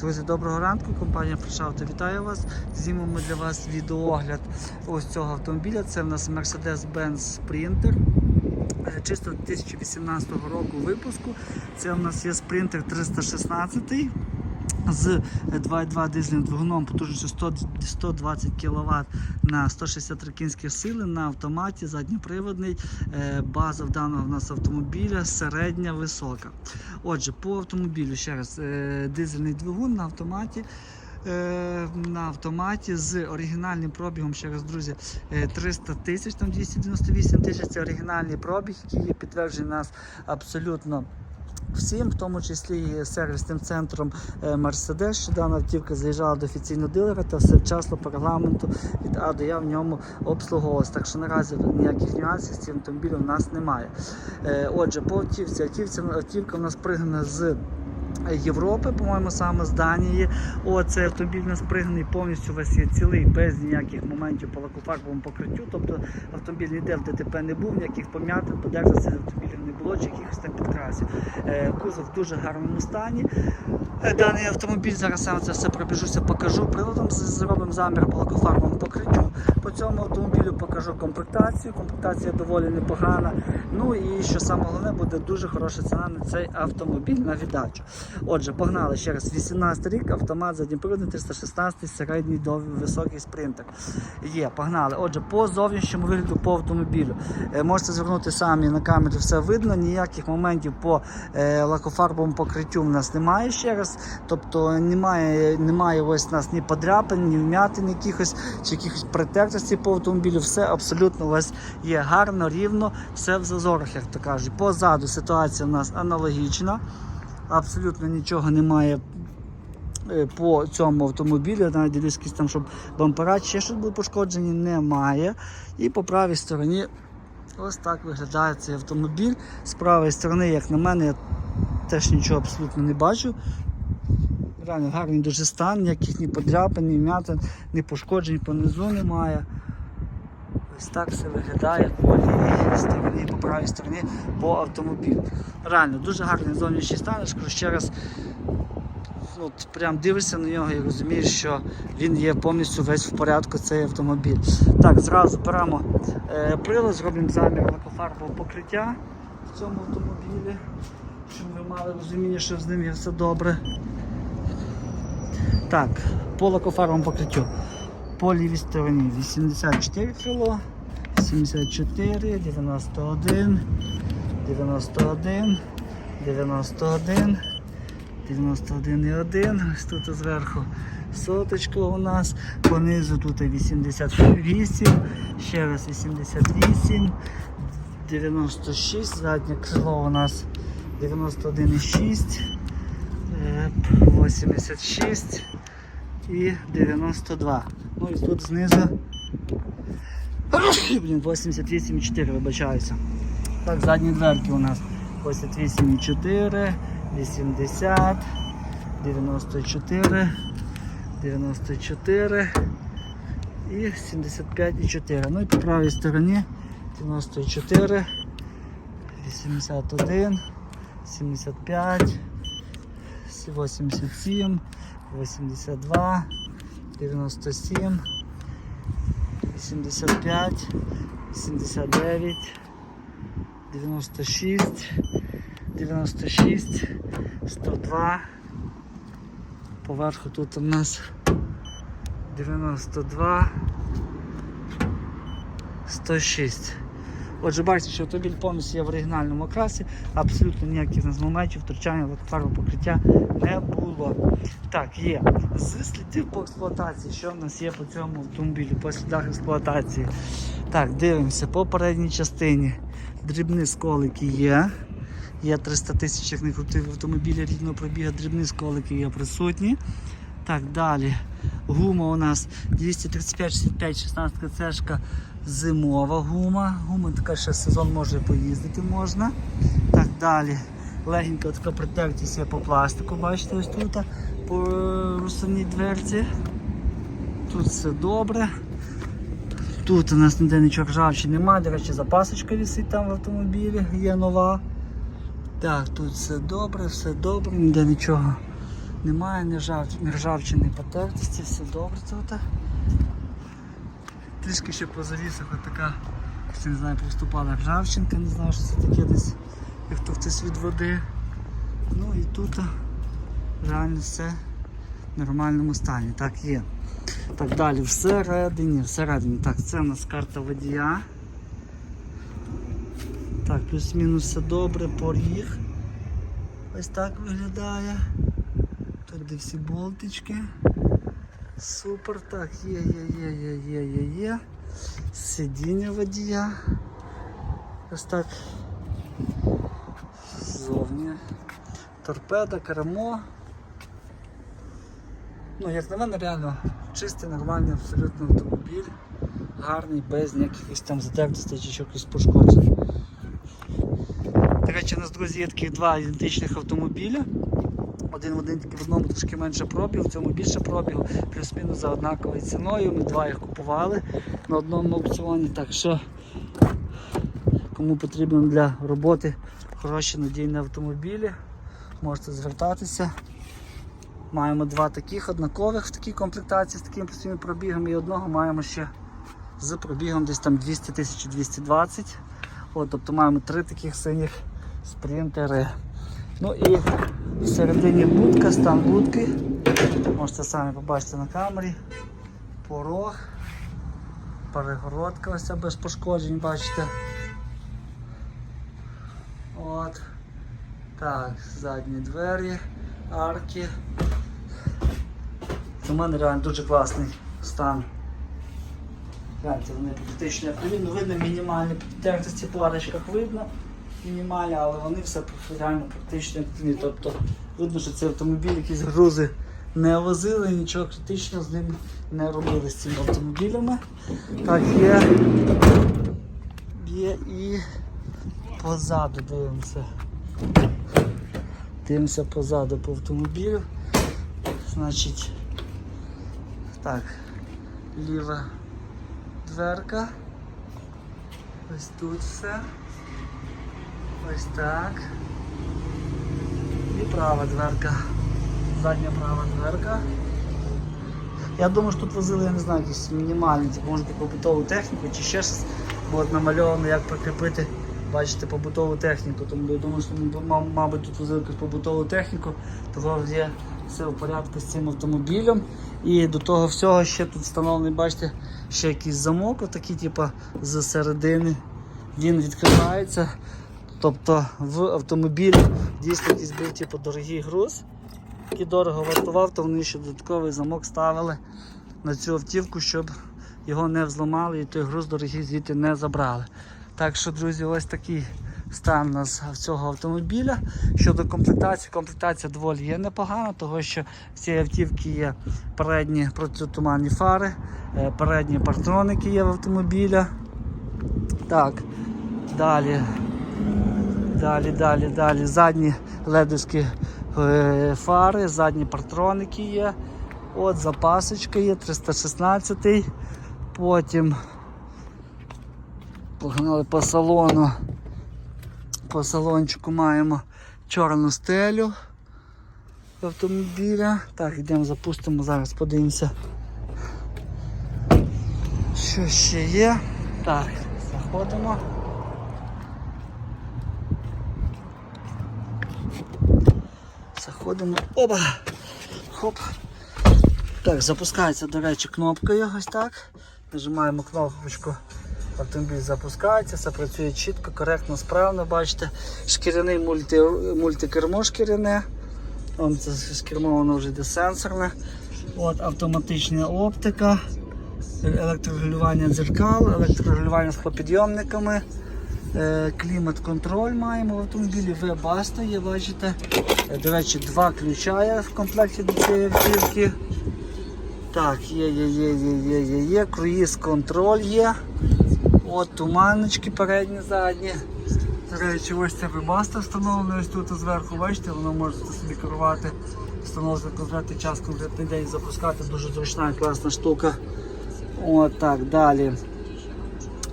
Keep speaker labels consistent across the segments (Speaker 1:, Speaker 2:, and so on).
Speaker 1: Друзі, доброго ранку. Компанія Фрешауто вітаю вас. Знімемо для вас відеоогляд ось цього автомобіля. Це в нас Mercedes-Benz Sprinter. Е, Чисто 2018 року випуску. Це у нас є Sprinter 316 з 2,2 дизельним двигуном потужністю 100 120 кВт на 163 кінські сили на автоматі, задньоприводний. Е, База в даного в нас автомобіля середня, висока. Отже, по автомобілю ще раз е, дизельний двигун на автоматі. е, На автоматі з оригінальним пробігом, ще раз, друзі, е, 300 тисяч, там 298 тисяч. Це оригінальний пробіг, який є нас абсолютно всім, в тому числі і сервісним центром Мерседес, що дана автівка заїжджала до офіційного дилера та все вчасно по регламенту від А Я в ньому обслуговувалась. Так що наразі ніяких нюансів з цим автомобілем у нас немає. Е, Отже, по автівці. Автівці, автівка у нас пригнана з. Європи, по-моєму, саме з Данії. О, цей автомобіль у нас пригнаний повністю вас є цілий, без ніяких моментів по лакофарбовому покриттю. Тобто автомобіль ніде в ДТП не був, ніяких пом'ятин, подержав цих автомобілів не було, чи якихось там підкрасів. Е, Кузов в дуже гарному стані. Е, Даний автомобіль, зараз саме це все пробіжуся, покажу. Приладом зробимо замір по лакофарбовому покриттю. По цьому автомобілю покажу комплектацію. Комплектація доволі непогана. Ну і що саме головне, буде дуже хороша ціна на цей автомобіль на віддачу. Отже, погнали ще раз. 18 рік, автомат задніприводний 316 середній до високий спринтер. Є, погнали. Отже, по зовнішньому вигляду по автомобілю. Е, можете звернути самі на камері, все видно. Ніяких моментів по е, лакофарбовому покриттю в нас немає ще раз. Тобто немає, немає ось у нас ні подряпин, ні вмятин якихось чи якихось притертостей по автомобілю. Все абсолютно у вас є гарно, рівно, все в зазорах, як то кажуть. Позаду ситуація у нас аналогічна. Абсолютно нічого немає е, по цьому автомобілю. Навіть дивлюсь, там, щоб бампера ще щось були пошкоджені, немає. І по правій стороні ось так виглядає цей автомобіль. З правої сторони, як на мене, я теж нічого абсолютно не бачу. Реально гарний дуже стан, ніяких ні подряпин, ні вмятин, ні пошкоджень понизу немає. Ось так все виглядає по лівій стороні, по правій стороні по автомобілю. Реально, дуже гарний зовнішній стан, ж ще раз. От прям дивишся на нього і розумієш, що він є повністю весь в порядку цей автомобіль. Так, зразу беремо е, прилад, зробимо замір лакофарбового покриття в цьому автомобілі, щоб ви мали розуміння, що з ним є все добре. Так, по лакофарбовому покриттю. По лівій стороні 84 крило, 74, 91, 91, 91, 91,1. Ось тут зверху соточка у нас. Понизу тут 88, ще раз 88, 96, заднє крило у нас 91,6, е, 86 і 92. Ну і тут знизу блін, 88,4, вибачаюся. Так, задні дверки у нас 88,4, 80, 94, 94 і 75,4. Ну і по правій стороні 94, 81, 75, 87, 82, 97, 85, 79, 96, 96, 102. Поверху тут у нас 92, 106. Отже, бачите, що автомобіль повністю є в оригінальному окрасі, абсолютно ніяких моментів втручання лакофарбового покриття не було. Так, є. З слідів по експлуатації, що в нас є по цьому автомобілю, по слідах експлуатації. Так, дивимося по передній частині. Дрібні сколики є. Є 300 тисяч, як не крутив в автомобілі рідного пробіга, дрібні сколики є присутні. Так, далі. Гума у нас 235-65, 16 цешка зимова гума. Гума така ще сезон може поїздити можна. Так, далі. Легенька така є по пластику, бачите, ось тут по русинній дверці. Тут все добре. Тут у нас ніде нічого ржавчі немає, до речі, запасочка висить там в автомобілі, є нова. Так, тут все добре, все добре, ніде нічого Немає ні ржав- ні все добре тут. Трішки ще по завісах отака, ще не знаю, поступала ржавчинка, не знаю, що це таке десь, як то хтось від води. Ну і тут реально все в нормальному стані. Так є. Так далі, всередині, всередині. Так, це у нас карта водія. Так, плюс-мінус все добре, поріг. Ось так виглядає. Де всі болтички. Супер, так, є, є, є, є, є, є. Сидіння водія. Ось так. Ззовні. Торпеда, кермо. Ну, як на мене, реально чистий, нормальний, абсолютно автомобіль. Гарний, без ніяких там затертостей чи чогось пошкоджень. До речі, у нас, друзі, є таких два ідентичних автомобіля. Один в один тільки в одному трошки менше пробігу, в цьому більше пробігу, плюс-мінус за однаковою ціною. Ми два їх купували на одному аукціоні. Так що, кому потрібно для роботи хороші надійні автомобілі, можете звертатися. Маємо два таких однакових в такій комплектації з таким своїм пробігом і одного маємо ще з пробігом десь там 200 тисяч 220. От, тобто маємо три таких синіх спринтери. Ну і всередині будка, стан будки. Можете самі побачити на камері. Порог. Перегородка ось без пошкоджень, бачите. От. Так, задні двері, арки. У мене реально дуже класний стан. Гляньте, вони практично як видно, видно мінімальні підтертості по видно, мінімальні, але вони все реально практично нові. Тобто видно, що цей автомобіль якісь грузи не возили, нічого критичного з ним не робили з цими автомобілями. Так, є, є і позаду дивимося. Дивимося позаду по автомобілю. Значить, так, ліва дверка. Ось тут все. Ось так. І права дверка. Задня права дверка. Я думаю, що тут возили, я не знаю, якісь мінімальні, типу, може побутову техніку чи ще щось. Бо намальовано, як прикріпити, бачите, побутову техніку. Тому я думаю, що мабуть тут возили якусь побутову техніку, того є все в порядку з цим автомобілем. І до того всього ще тут встановлений, бачите, ще якийсь замок, отакий, типу, з середини. Він відкривається. Тобто в автомобілі дійсно якийсь був типу, дорогий груз, який дорого вартував, то вони ще додатковий замок ставили на цю автівку, щоб його не взламали і той груз дорогий звідти не забрали. Так що, друзі, ось такий стан у нас цього автомобіля. Щодо комплектації, комплектація доволі є непогана, тому що в цій автівці є передні протитуманні фари, е, передні партроники є в автомобіля. Так, далі. Далі, далі, далі. Задні ледовські е, фари, задні партроники є. От запасочка є, 316. Потім погнали по салону. По салончику маємо чорну стелю автомобіля. Так, йдемо запустимо, зараз подивимося. Що ще є? Так, заходимо. Заходимо. Оба! Хоп. Так, запускається, до речі, кнопкою ось так. Нажимаємо кнопочку. Автомобіль запускається, все працює чітко, коректно, справно, бачите. Шкіряний мульти, мультикермо шкіряне. Вон це кермо воно вже йде сенсорне. От, автоматична оптика, електрорегулювання дзеркал, електрорегулювання з підйомниками. Е, Клімат-контроль маємо в автомобілі, вебаста є, бачите. Е, До речі, два ключа є в комплекті до цієї автівки. Так, є, є, є, є, є, є, є. Круїз-контроль є. От туманочки передні, задні. До речі, ось це вебаста встановлено ось тут зверху, бачите, воно можете собі керувати, встановити конкретний час, конкретний день запускати. Дуже зручна і класна штука. От так, далі.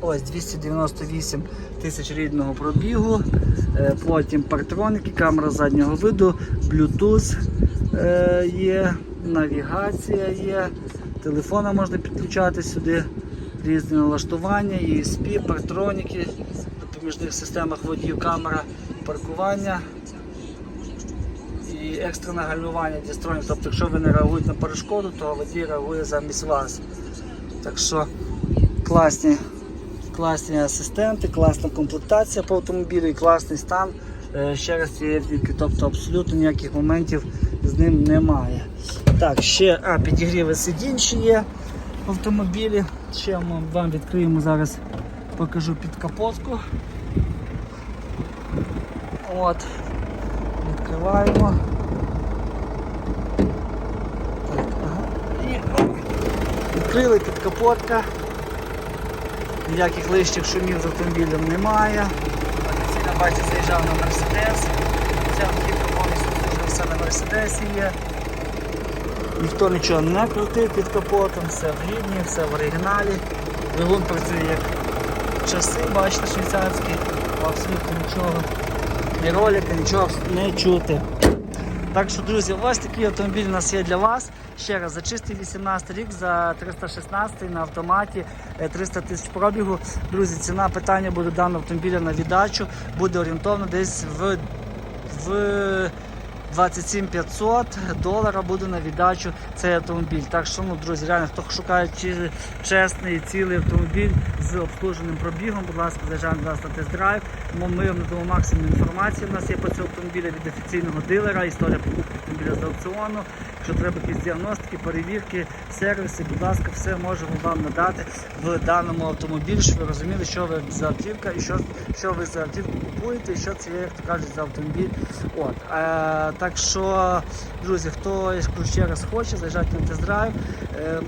Speaker 1: Ось 298 тисяч рідного пробігу. Е, Потім партроники, камера заднього виду, Bluetooth, е, є, навігація є, телефона можна підключати сюди, різні налаштування, ESP, партроніки, допоміжних системах водію, камера, паркування і екстрене гальмування дістронів. Тобто, якщо ви не реагуєте на перешкоду, то водій реагує замість вас. Так що класні, класні асистенти, класна комплектація по автомобілю і класний стан. Е, Ще раз цієї автівки, тобто абсолютно ніяких моментів з ним немає. Так, ще а, підігріви сидінь ще є в автомобілі. Ще ми вам відкриємо зараз, покажу під капотку. От. Відкриваємо. Так, ага. І відкрили під капотка. Ніяких лишніх шумів з автомобілем немає. Офіційно бачите, заїжджав на Мерседес. Ця автівка повністю все на Мерседесі є. Ніхто нічого не крутив під капотом, все в рідні, все в оригіналі. Двигун працює як часи, бачите, швейцарські, абсолютно нічого, ні ролика, нічого не чути. Так що, друзі, ось такий автомобіль у нас є для вас. Ще раз, за чистий 18 рік, за 316 на автоматі, е, 300 тисяч пробігу. Друзі, ціна питання буде даного автомобіля на віддачу, буде орієнтовно десь в, в 27 500 долара буде на віддачу цей автомобіль. Так що, ну, друзі, реально, хто шукає чесний цілий автомобіль з обслуженим пробігом, будь ласка, заїжджаємо до нас на тест-драйв. Ми вам надамо максимум інформації. У нас є по цьому автомобіля від офіційного дилера, історія покупки автомобіля з аукціону. Якщо треба якісь діагностики, перевірки, сервіси, будь ласка, все можемо вам надати в даному автомобілі, щоб ви розуміли, що ви за автівка і що, що ви за автівку купуєте, і що це є, як то кажуть, за автомобіль. От. Е, так що, друзі, хто ще раз хоче, заїжджайте на тест-драйв. Е,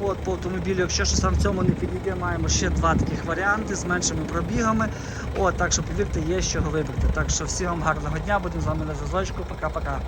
Speaker 1: От по автомобілю, якщо щось вам в цьому не підійде, маємо ще два таких варіанти з меншими пробігами. От, так що повірте, є з чого вибрати. Так що всім вам гарного дня, будемо з вами на зв'язочку. Пока-пока.